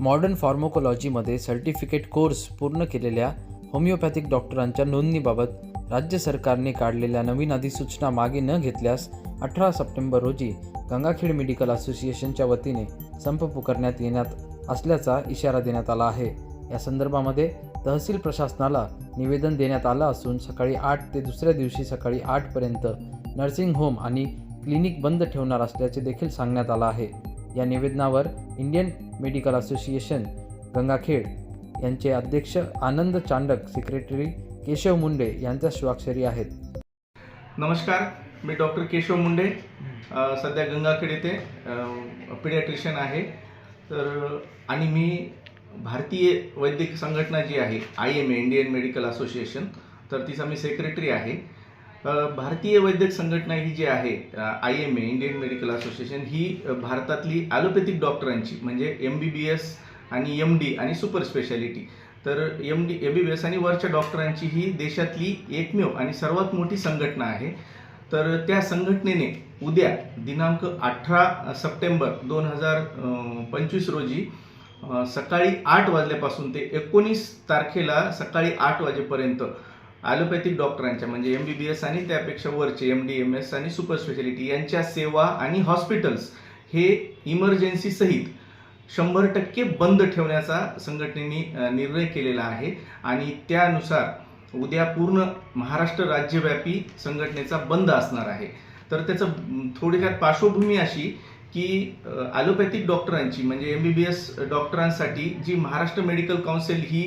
Modern फार्मोकोलॉजीमध्ये certificate course पूर्ण केलेल्या homeopathic डॉक्टरांच्या नोंदणीबाबत राज्य सरकारने काढलेल्या नवीन अधिसूचना मागे न घेतल्यास अठरा सप्टेंबर रोजी गंगाखेड मेडिकल असोसिएशनच्या वतीने संप पुकारण्यात येण्यात असल्याचा इशारा देण्यात आला आहे. या संदर्भामध्ये तहसील प्रशासनाला निवेदन देण्यात आलं असून सकाळी आठ ते दुसऱ्या दिवशी सकाळी आठपर्यंत नर्सिंग होम आणि क्लिनिक बंद ठेवणार असल्याचे देखील सांगण्यात आलं आहे. या निवेदनावर इंडियन मेडिकल असोसिएशन गंगाखेड यांचे अध्यक्ष आनंद चांडक सेक्रेटरी केशव मुंडे यांच्या स्वाक्षरी आहेत. नमस्कार मी डॉक्टर केशव मुंडे. सध्या गंगाखेड येथे पिडियाट्रिशियन आहे. तर आणि मी भारतीय वैद्यकीय संघटना जी आहे I M A Indian medical association तर तिचा मी सेक्रेटरी आहे. भारतीय वैद्यक संघटना ही जी आहे I M A Indian medical association ही भारतातली ॲलोपॅथिक डॉक्टरांची म्हणजे एम बी बी एस आणि एम डी आणि सुपर स्पेशालिटी तर M D M B B S आणि वरच्या डॉक्टरांची ही देशातली एकमेव आणि सर्वात मोठी संघटना आहे. तर त्या संघटनेने उद्या दिनांक अठरा सप्टेंबर दोन हजार पंचवीस रोजी सकाळी आठ वाजल्यापासून ते एकोणीस तारखेला सकाळी आठ वाजेपर्यंत ॲलोपॅथिक डॉक्टरांच्या म्हणजे एम बी बी एस आणि त्यापेक्षा वरचे एम डी एम एस आणि सुपर स्पेशालिटी यांच्या सेवा आणि हॉस्पिटल्स हे इमर्जन्सी सहित शंभर टक्के बंद ठेवण्याचा संघटनेने निर्णय केलेला आहे. आणि त्यानुसार उद्या पूर्ण महाराष्ट्र राज्यव्यापी संघटनेचा बंद असणार आहे. तर त्याचं थोडक्यात पार्श्वभूमी अशी की ॲलोपॅथिक डॉक्टरांची म्हणजे एम बी बी एस डॉक्टरांसाठी जी महाराष्ट्र मेडिकल काउन्सिल ही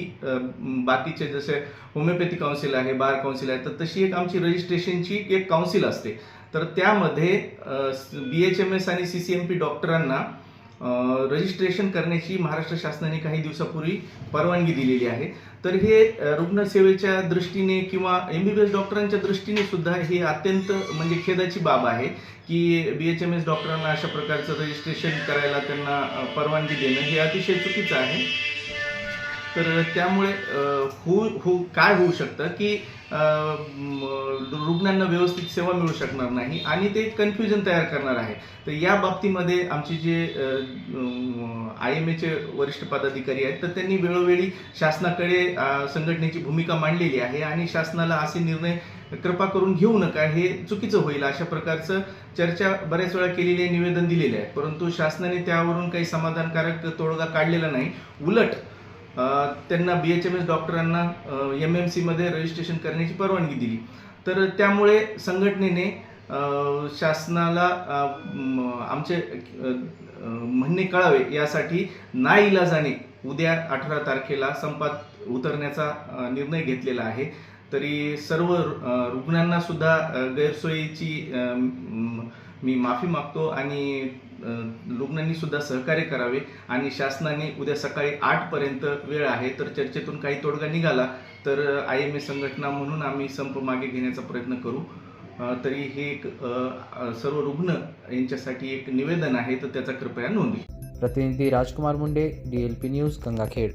बाकीचे जसे होमिओपॅथी काउन्सिल आहे बार काउन्सिल आहे तर तशी एक आमची रजिस्ट्रेशनची एक काउन्सिल असते. तर त्यामध्ये बी एच एम एस आणि सी सी एम पी डॉक्टरांना रजिस्ट्रेशन करण्याची महाराष्ट्र शासनाने काही दिवसापूर्वी परवानगी दिलेली आहे. तर हे रुग्णसेवेच्या दृष्टीने किंवा एम बी बी एस डॉक्टरांच्या दृष्टीने सुद्धा हे अत्यंत म्हणजे खेदाची बाब आहे की बी एच एम एस डॉक्टरांना अशा प्रकारचं रजिस्ट्रेशन करायला त्यांना परवानगी देणं हे अतिशय चुकीचं आहे. तर त्यामुळे होऊ होऊ काय होऊ शकतं की रुग्णांना व्यवस्थित सेवा मिळू शकणार नाही आणि ते कन्फ्युजन तयार करणार आहे. तर या बाबतीमध्ये आमचे जे आय एम एचे वरिष्ठ पदाधिकारी आहेत तर त्यांनी वेळोवेळी शासनाकडे संघटनेची भूमिका मांडलेली आहे आणि शासनाला असे निर्णय कृपा करून घेऊ नका हे चुकीचं होईल अशा प्रकारचं चर्चा बऱ्याच वेळा केलेली आहे निवेदन दिलेले आहे. परंतु शासनाने त्यावरून काही समाधानकारक तोडगा काढलेला नाही. उलट त्यांना बी एच एम एस डॉक्टरांना एम एम सीमध्ये रजिस्ट्रेशन करण्याची परवानगी दिली. तर त्यामुळे संघटनेने शासनाला आमचे म्हणणे कळावे यासाठी नाईलाजाने उद्या अठरा तारखेला संपात उतरण्याचा निर्णय घेतलेला आहे. तरी सर्व रुग्णांना सुद्धा गैरसोयीची मी माफी मागतो आणि रुग्णांनी सुद्धा सहकार्य करावे आणि शासनाने उद्या सकाळी आठ पर्यंत वेळ आहे तर चर्चेतून काही तोडगा निघाला तर आय एम ए संघटना म्हणून आम्ही संप मागे घेण्याचा प्रयत्न करू. तरी हे एक सर्व रुग्ण यांच्यासाठी एक निवेदन आहे तर त्याचा कृपया नोंद प्रतिनिधी Rajkumar Munde D L P news Gangakhed.